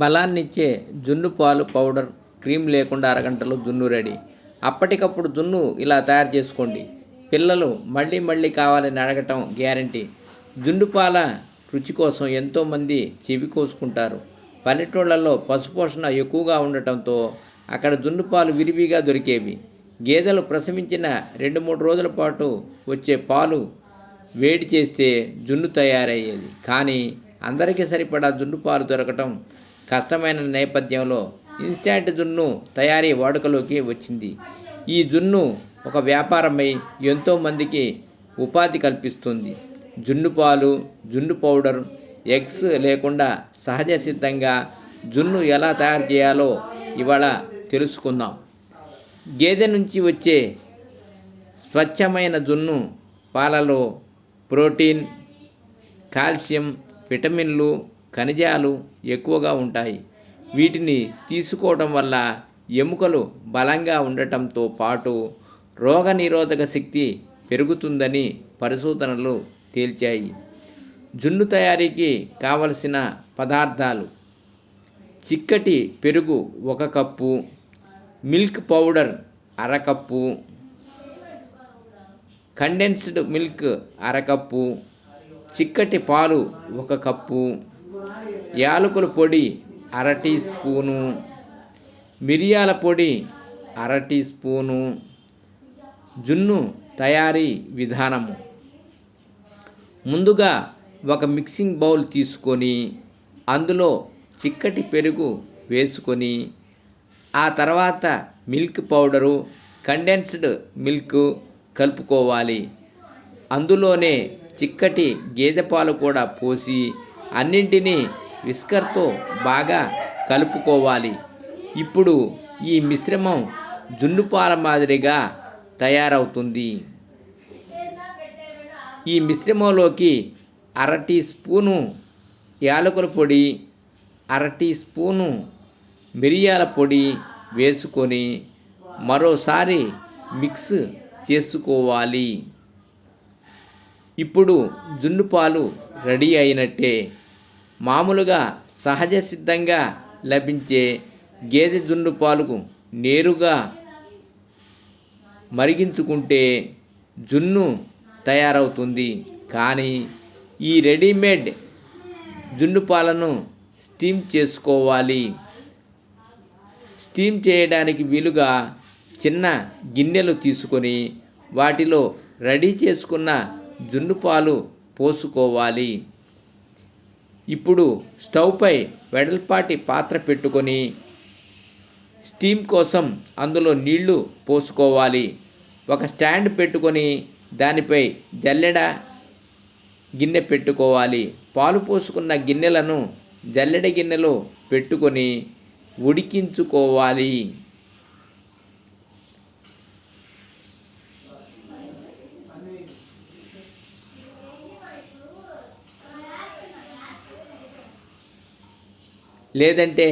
బలాన్నిచ్చే జున్ను పాలు powder cream లేకుండా అరగంటలో జున్ను రెడీ. అప్పటికప్పుడు జున్ను ఇలా తయారు చేసుకోండి. పిల్లలు మళ్ళీ మళ్ళీ కావాలని అడగటం గ్యారంటీ. జున్ను పాల రుచి కోసం ఎంతోమంది చెవి కోసుకుంటారు. పల్లెటూళ్ళల్లో పశుపోషణ ఎక్కువగా ఉండటంతో అక్కడ జున్ను పాలు విరివిగా దొరికేవి. గేదెలు ప్రసవించిన రెండు మూడు రోజుల పాటు వచ్చే పాలు వేడి చేస్తే జున్ను తయారయ్యేది. కానీ అందరికీ సరిపడా జున్ను పాలు దొరకటం కష్టమైన నేపథ్యంలో ఇన్స్టాంట్ జున్ను తయారీ వాడుకలోకి వచ్చింది. ఈ జున్ను ఒక వ్యాపారమై ఎంతోమందికి ఉపాధి కల్పిస్తుంది. జున్ను పాలు జున్ను పౌడర్ ఎగ్స్ లేకుండా సహజ సిద్ధంగా జున్ను ఎలా తయారు చేయాలో ఇవాళ తెలుసుకుందాం. గేదె నుంచి వచ్చే స్వచ్ఛమైన జున్ను పాలలో ప్రోటీన్ కాల్షియం విటమిన్లు ఖనిజాలు ఎక్కువగా ఉంటాయి. వీటిని తీసుకోవడం వల్ల ఎముకలు బలంగా ఉండటంతో పాటు రోగనిరోధక శక్తి పెరుగుతుందని పరిశోధనలు తేల్చాయి. జున్ను తయారీకి కావలసిన పదార్థాలు చిక్కటి పెరుగు ఒక కప్పు మిల్క్ పౌడర్ అరకప్పు కండెన్స్డ్ మిల్క్ అరకప్పు చిక్కటి పాలు ఒక కప్పు యాలకుల పొడి అర టీ స్పూను మిరియాల పొడి అర టీ స్పూను జున్ను తయారీ విధానము. ముందుగా ఒక మిక్సింగ్ బౌల్ తీసుకొని అందులో చిక్కటి పెరుగు వేసుకొని ఆ తర్వాత మిల్క్ పౌడరు కండెన్స్డ్ మిల్క్ కలుపుకోవాలి. అందులోనే చిక్కటి గేదె పాలు కూడా పోసి అన్నింటినీ విస్కర్తో బాగా కలుపుకోవాలి. ఇప్పుడు ఈ మిశ్రమం జున్నుపాల మాదిరిగా తయారవుతుంది. ఈ మిశ్రమంలోకి అర టీ స్పూను యాలకుల పొడి అర టీ స్పూను మిరియాల పొడి వేసుకొని మరోసారి మిక్స్ చేసుకోవాలి. ఇప్పుడు జున్ను పాలు రెడీ అయినట్టే. మామూలుగా సహజ సిద్ధంగా లభించే గేదె జున్ను పాలకు నేరుగా మరిగించుకుంటే జున్ను తయారవుతుంది. కానీ ఈ రెడీమేడ్ జున్ను పాలను స్టీమ్ చేసుకోవాలి. స్టీమ్ చేయడానికి వీలుగా చిన్న గిన్నెలు తీసుకొని వాటిలో రెడీ చేసుకున్న జున్ను పాలు పోసుకోవాలి. ఇప్పుడు స్టవ్పై వెడల్పాటి పాత్ర పెట్టుకొని స్టీమ్ కోసం అందులో నీళ్ళు పోసుకోవాలి. ఒక స్టాండ్ పెట్టుకొని దానిపై జల్లెడ గిన్నె పెట్టుకోవాలి. పాలు పోసుకున్న గిన్నెలను జల్లెడ గిన్నెలో పెట్టుకొని ఉడికించుకోవాలి. లేదంటే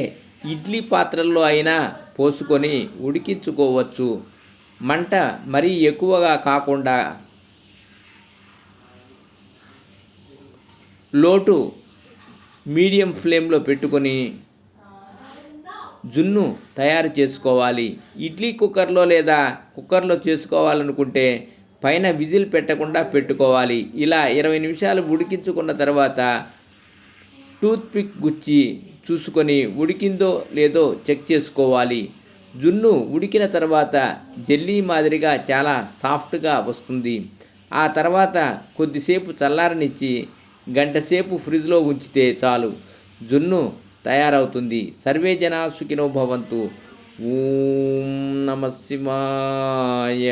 ఇడ్లీ పాత్రల్లో అయినా పోసుకొని ఉడికించుకోవచ్చు. మంట మరీ ఎక్కువగా కాకుండా లోటు మీడియం ఫ్లేమ్లో పెట్టుకొని జున్ను తయారు చేసుకోవాలి. ఇడ్లీ కుక్కర్లో లేదా కుక్కర్లో చేసుకోవాలనుకుంటే పైన విజిల్ పెట్టకుండా పెట్టుకోవాలి. ఇలా ఇరవై నిమిషాలు ఉడికించుకున్న తర్వాత టూత్పిక్ గుచ్చి చూసుకొని ఉడికిందో లేదో చెక్ చేసుకోవాలి. జున్ను ఉడికిన తర్వాత జెల్లీ మాదిరిగా చాలా సాఫ్ట్గా వస్తుంది. ఆ తర్వాత కొద్దిసేపు చల్లారనిచ్చి గంటసేపు ఫ్రిడ్జ్లో ఉంచితే చాలు. జున్ను తయారవుతుంది. సర్వే జనా సుఖినో భవంతు. ఓం నమ శివాయ.